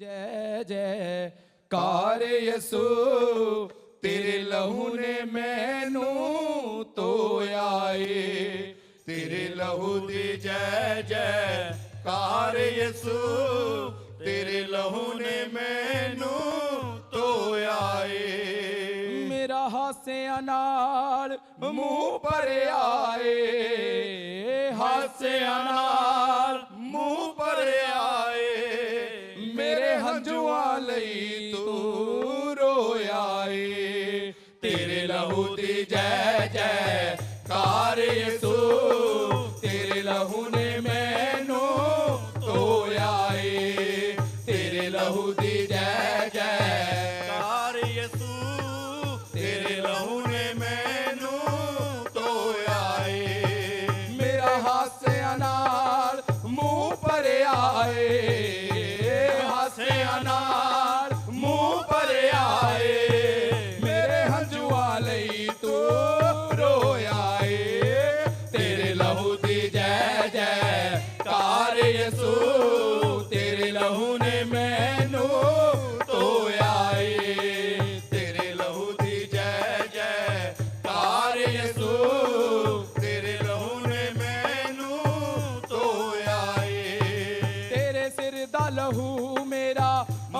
ਜੈ ਜੈ ਕਾਰ ਯਸੂ, ਤੇਰੇ ਲਹੂ ਨੇ ਮੈਨੂੰ ਧੋਇਆ ਏ ਤੇਰੇ ਲਹੂ ਦੀ ਜੈ ਜੈ ਕਾਰ ਯਿਸੂ, ਤੇਰੇ ਲਹੂ ਨੇ ਮੈਨੂੰ ਧੋਇਆ ਏ ਮੇਰਾ ਹਾਸਿਆਂ ਨਾਲ ਮੂੰਹ ਭਰਿਆ ਏ ਹਾਸਿਆਂ ਨਾਲ ਮੂੰਹ ਭਰਿਆ ਹੰਝੂਆਂ ਲਈ ਤੂੰ ਰੋਇਆ ਏ ਤੇਰੇ ਲਹੂ ਦੀ ਜੈ ਜੈ ਕਾਰ ਯਿਸੂ। ਤੇਰੇ ਲਹੂ ਨੇ ਮੈਨੂੰ ਧੋਇਆ ਏ ਤੇਰੇ ਲਹੂ ਦੀ ਜੈ ਜੈ ਕਾਰ ਯਿਸੂ। ਤੇਰੇ ਲਹੂ ਨੇ ਮੈਨੂੰ ਧੋਇਆ ਏ ਮੇਰਾ ਹਾਸਿਆਂ ਨਾਲ ਮੂੰਹ ਭਰਿਆ ਏ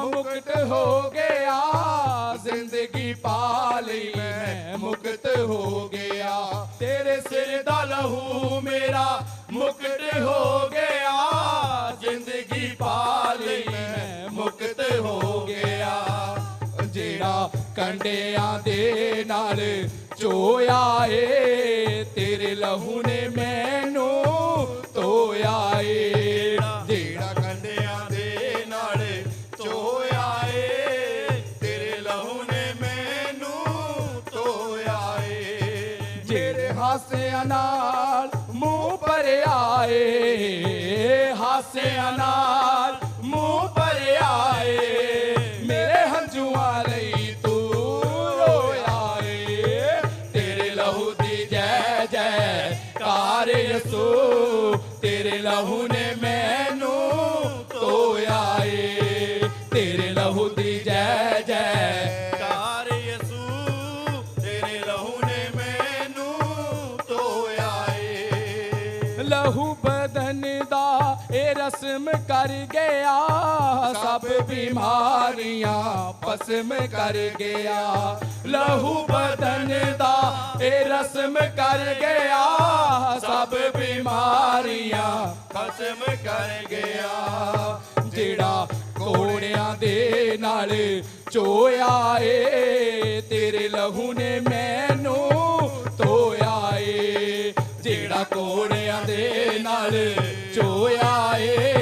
ਮੁਕਤ ਹੋ ਗਿਆ, ਜ਼ਿੰਦਗੀ ਪਾ ਲਈ ਮੈਂ। ਮੁਕਤ ਹੋ ਗਿਆ, ਤੇਰੇ ਸਿਰ ਦਾ ਲਹੂ ਮੇਰਾ। ਮੁਕਤ ਹੋ ਗਿਆ, ਜ਼ਿੰਦਗੀ ਪਾ ਲਈ ਮੈਂ। ਮੁਕਤ ਹੋ ਗਿਆ, ਜਿਹੜਾ ਕੰਡਿਆਂ ਦੇ ਨਾਲ ਚੋਇਆ ਏ, ਤੇਰੇ ਲਹੂ ਨੇ ਮੈਨੂੰ ਹਾਸਿਆਂ ਨਾਲ ਮੂੰਹ ਭਰਿਆ ਏ ਹਾਸਿਆਂ ਨਾਲ ਮੂੰਹ ਭਰਿਆ ਏ ਮੇਰੇ ਹੰਝੂਆਂ ਲਈ ਤੂੰ ਰੋਇਆ ਏ ਤੇਰੇ ਲਹੂ ਦੀ ਜੈ ਜੈ ਕਾਰ ਯਸੂ ਤੇਰੇ ਲਹੂ ਨੇ ਕਰ ਗਿਆ ਸਭ ਬਿਮਾਰੀਆਂ ਪਸਮ ਕਰ ਗਿਆ ਲਹੂ ਬਦਨ ਦਾ ਇਹ ਰਸਮ ਕਰ ਗਿਆ ਸਭ ਬਿਮਾਰੀਆਂ ਖਸਮ ਕਰ ਗਿਆ ਜਿਹੜਾ ਕੋੜਿਆਂ ਦੇ ਨਾਲ ਚੋਇਆ ਏ ਤੇਰੇ ਲਹੂ ਨੇ ਮੈਨੂੰ ਧੋਇਆ ਏ ਜਿਹੜਾ ਕੋੜਿਆਂ ਦੇ ਨਾਲ ਚੋਇਆ ਏ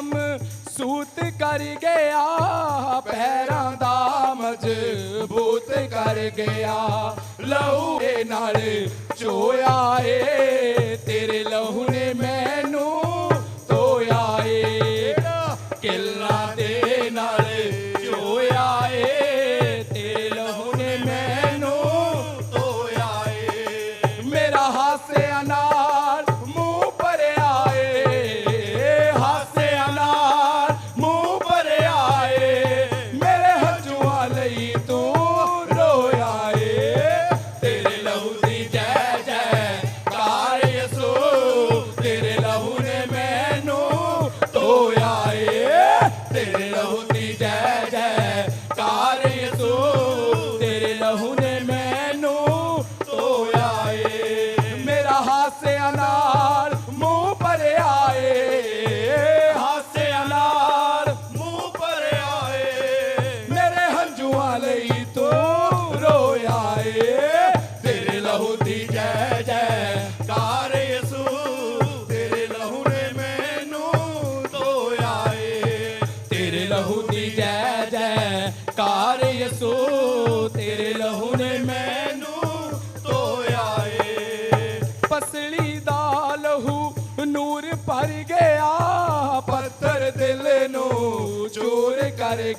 ਹੱਥਾਂ ਸੂਤ ਕਰ ਗਿਆ ਪੈਰਾਂ ਦਾ ਮਜ਼ਬੂਤ ਕਰ ਗਿਆ। ਲਹੂ ਨਾਲ ਚੋਇਆ ਏ।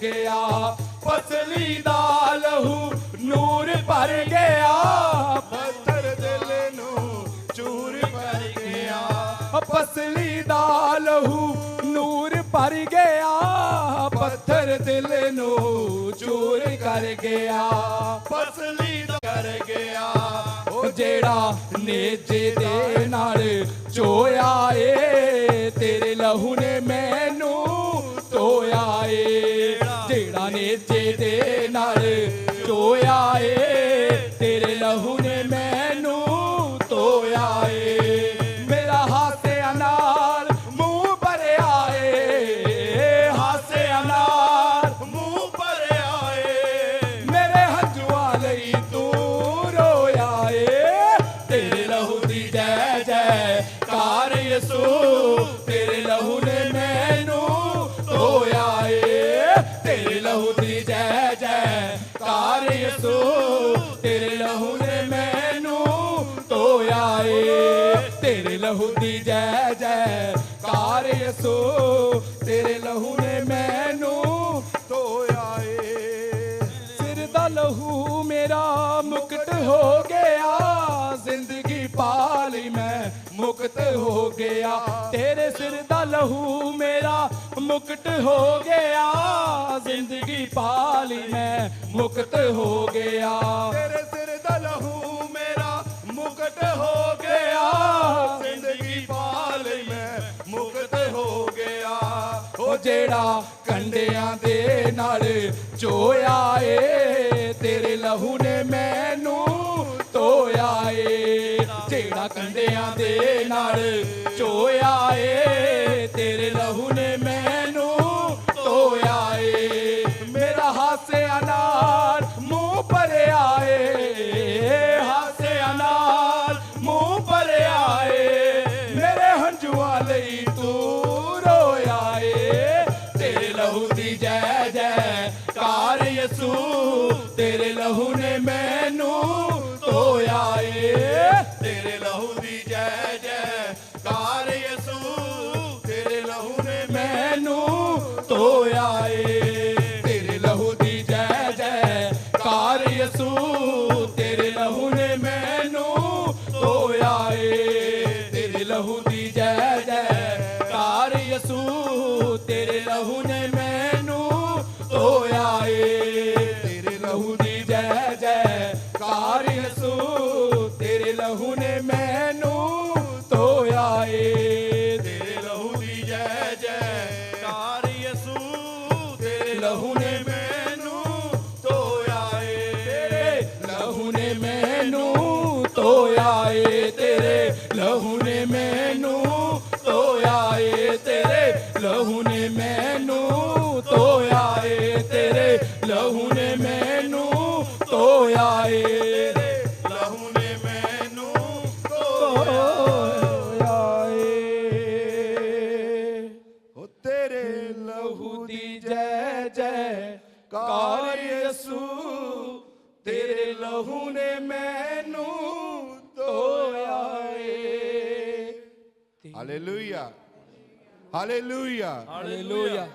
ਗਿਆ। ਫਸਲੀ ਦਾ ਲਹੂ ਨੂਰ ਭਰ ਗਿਆ। ਪੱਥਰ ਦਿਲ ਨੂੰ ਚੂਰ ਕਰ ਗਿਆ। ਪਸਲੀ ਦਾ ਲਹੂ ਨੂਰ ਭਰ ਗਿਆ। ਪੱਥਰ ਦਿਲ ਨੂੰ ਚੂਰ ਕਰ ਗਿਆ। ਫਸਲੀ ਦਾ ਕਰ ਗਿਆ। ਉਹ ਜਿਹੜਾ ਨੇਜੇ ਦੇ ਨਾਲ ਚੋਇਆ ਏ, ਤੇਰੇ ਲਹੂ ਨੇ ਜੈ ਜੈ ਕਾਰ ਯਸੂ, ਤੇਰੇ ਲਹੂ ਨੇ ਮੈਨੂੰ ਧੋਇਆ ਏ ਤੇਰੇ ਲਹੂ ਦੀ ਜੈ ਜੈ ਕਾਰ ਯਸੂ, ਤੇਰੇ ਲਹੂ ਨੇ ਮੈਨੂੰ ਧੋਇਆ ਏ ਸਿਰ ਦਾ ਲਹੂ ਮੇਰਾ ਮੁਕਤ ਹੋ ਗਿਆ। ਮੁਕਤ ਹੋ ਗਿਆ। ਤੇਰੇ ਸਿਰ ਦਾ ਲਹੂ ਮੇਰਾ ਮੁਕਤ ਹੋ ਗਿਆ। ਜ਼ਿੰਦਗੀ ਪਾਲੀ ਮੈਂ, ਮੁਕਤ ਹੋ ਗਿਆ। ਤੇਰੇ ਸਿਰ ਦਾ ਲਹੂ ਮੇਰਾ ਮੁਕਤ ਹੋ ਗਿਆ। ਜ਼ਿੰਦਗੀ ਪਾ ਲਈ ਮੈਂ, ਮੁਕਤ ਹੋ ਗਿਆ। ਉਹ ਜਿਹੜਾ ਕੰਡਿਆਂ ਦੇ ਨਾਲ ਚੋਇਆ ਏ ਜੈ ਜੈ ਕਾਰ ਯਸੂ ਤੇਰੇ ਲਹੂ ਨੇ ਮੈਂ ਯਸੂ ਤੇਰੇ ਲਹੂ ਨੇ ਮੈਨੂੰ ਧੋਇਆ ਏ। ਤੇਰੇ ਲਹੂ ਦੀ ਜੈ ਜੈ ਕਾਰ ਯਸੂ ਤੇਰੇ ਲਹੂ ਨੇ ਮੈਨੂੰ ਧੋਇਆ ਏ। ਤੇਰੇ ਲਹੂ ਨੇ ਮੈਨੂੰ ਧੋਇਆ ਏ। ਤੇਰੇ ਲਹੂ ਨੇ ਮੈਨੂੰ ਧੋਇਆ ਏ। ਤੇਰੇ ਲਹੂ ਨੇ ਮੈਨੂੰ ਧੋਇਆ ਏ। ਤੇਰੇ ਲਹੂ ਨੇ ਮੈਨੂੰ ਧੋਇਆ ਏ। ਲਹੂ ਨੇ ਮੈਨੂੰ ਧੋਇਆ ਏ। Hallelujah hallelujah hallelujah